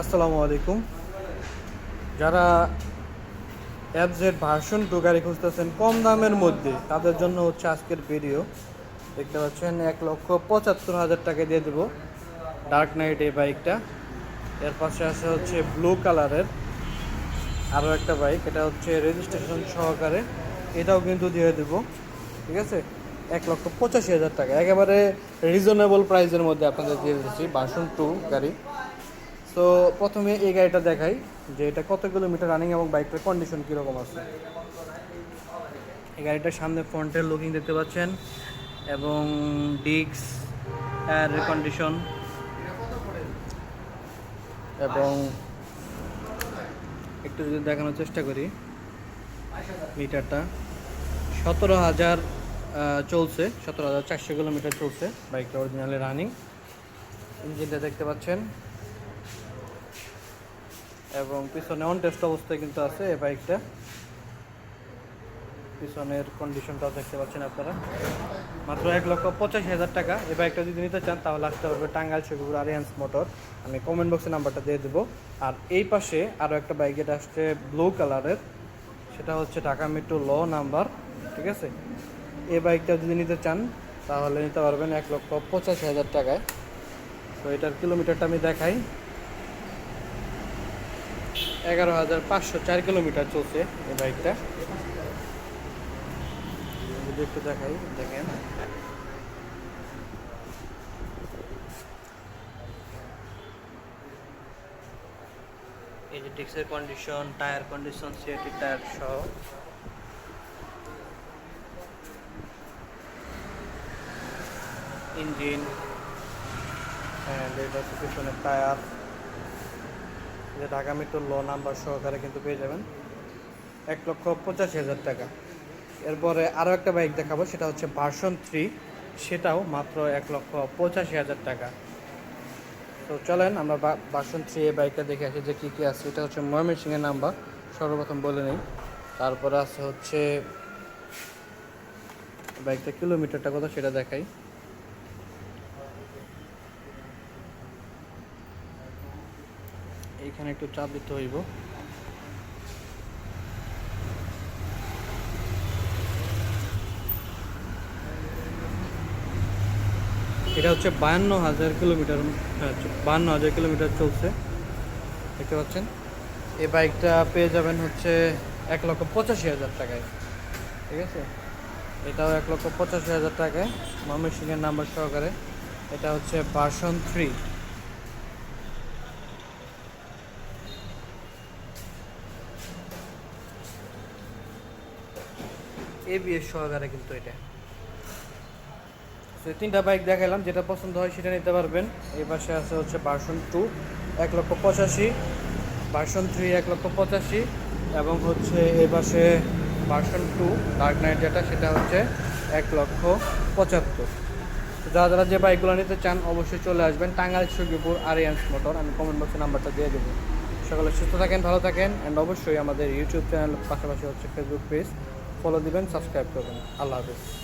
আসসালামু আলাইকুম। যারা অ্যাপজের ভার্সন টু গাড়ি খুঁজতেছেন কম দামের মধ্যে, তাদের জন্য হচ্ছে আজকের ভিডিও দেখতে পাচ্ছেন, এক লক্ষ পঁচাত্তর হাজার টাকা দিয়ে দেবো ডার্ক নাইট এই বাইকটা এর পাশে আছে হচ্ছে ব্লু কালারের আরও একটা বাইক এটা হচ্ছে রেজিস্ট্রেশন সহকারে। এটাও কিন্তু দিয়ে দেবো, ঠিক আছে? এক লক্ষ পঁচাশি হাজার টাকা। একেবারে রিজনেবল প্রাইসের মধ্যে আপনাদের দিয়ে দিচ্ছি ভার্সন টু গাড়ি। তো প্রথমে এই গাড়িটা দেখাই যে এটা কত কিলোমিটার রানিং এবং বাইকটার কন্ডিশন কীরকম আছে। এই গাড়িটার সামনে ফ্রন্টের লুকিং দেখতে পাচ্ছেন এবং ডিক্স টায়ার কন্ডিশন এবং একটু যদি দেখানোর চেষ্টা করি মিটারটা সতেরো হাজার চলছে, সতেরো হাজার চারশো কিলোমিটার চলছে বাইকটা অরিজিনালি রানিং ইঞ্জিনটা দেখতে পাচ্ছেন। এবং পিছনে অন টেস্ট অবস্থায় কিন্তু আছে এই বাইকটা। পিছনের কন্ডিশনটাও দেখতে পাচ্ছেন আপনারা। মাত্র এক লক্ষ পঁচাশি হাজার টাকা। এই বাইকটা যদি নিতে চান, তাহলে আসতে হবে টাঙ্গাইল শকুর আরিয়ান্স মোটর আমি কমেন্ট বক্সে নাম্বারটা দিয়ে দেবো। আর এই পাশে আরও একটা বাইক যেটা আসছে ব্লু কালারের সেটা হচ্ছে ঢাকা মেট্রো ল নাম্বার ঠিক আছে? এই বাইকটা যদি নিতে চান, তাহলে নিতে পারবেন এক লক্ষ পঁচাশি হাজার টাকায়। তো এটার কিলোমিটারটা আমি দেখাই। এগারো হাজার পাঁচশো চার কিলোমিটার চলছে এই বাইকটা। একটু দেখাই, দেখেন। এই যে ডিক্সের condition tyre condition CEAT tyre সহ। ইঞ্জিন অ্যান্ড এটা পিছনের টায়ার যে ঢাকা মেট্রো ল নাম্বার সহকারে কিন্তু পেয়ে যাবেন। এক লক্ষ পঁচাশি হাজার টাকা। এরপরে আরও একটা বাইক দেখাবো, সেটা হচ্ছে ভার্সন থ্রি সেটাও মাত্র এক লক্ষ পঁচাশি হাজার টাকা। তো চলেন, আমরা ভার্সন থ্রি এই বাইকটা দেখে আসি যে কী কী আছে। এটা হচ্ছে ময়মনসিংহের নাম্বার সর্বপ্রথম বলে নিই। তারপরে আছে হচ্ছে বাইকটা কিলোমিটারটা কত সেটা দেখাই। এইখানে একটু চাপ দিতে হইব। এটা হচ্ছে বায়ান্ন হাজার কিলোমিটার হ্যাঁ বায়ান্ন হাজার কিলোমিটার চলছে। দেখতে পাচ্ছেন? এই বাইকটা পেয়ে যাবেন হচ্ছে এক লক্ষ পঁচাশি হাজার টাকায়। ঠিক আছে? এটাও এক লক্ষ পঁচাশি হাজার টাকায়। ময়মনসিংহের নাম্বার সহকারে। এটা হচ্ছে ভার্সন থ্রি। এবিএস সহকারে কিন্তু এটা। তো তিনটা বাইক দেখালাম যেটা পছন্দ হয় সেটা নিতে পারবেন। এই পাশে আছে হচ্ছে ভার্সন টু এক লক্ষ পঁচাশি ভার্সন থ্রি এক লক্ষ পঁচাশি, এবং হচ্ছে এই পাশে ভার্সন টু ডার্ক নাইট যেটা, সেটা হচ্ছে এক লক্ষ পঁচাত্তর। যারা যারা যে বাইকগুলো নিতে চান, অবশ্যই চলে আসবেন। টাঙ্গাইল সুগিপুর আরিয়ান্স মোটর। আমি কমেন্ট বক্সে নাম্বারটা দিয়ে দেবো। সকলে সুস্থ থাকেন, ভালো থাকেন অ্যান্ড অবশ্যই আমাদের ইউটিউব চ্যানেল পাশাপাশি হচ্ছে ফেসবুক পেজ ফলো দিবেন সাবস্ক্রাইব করবেন। আল্লাহ হাফিজ।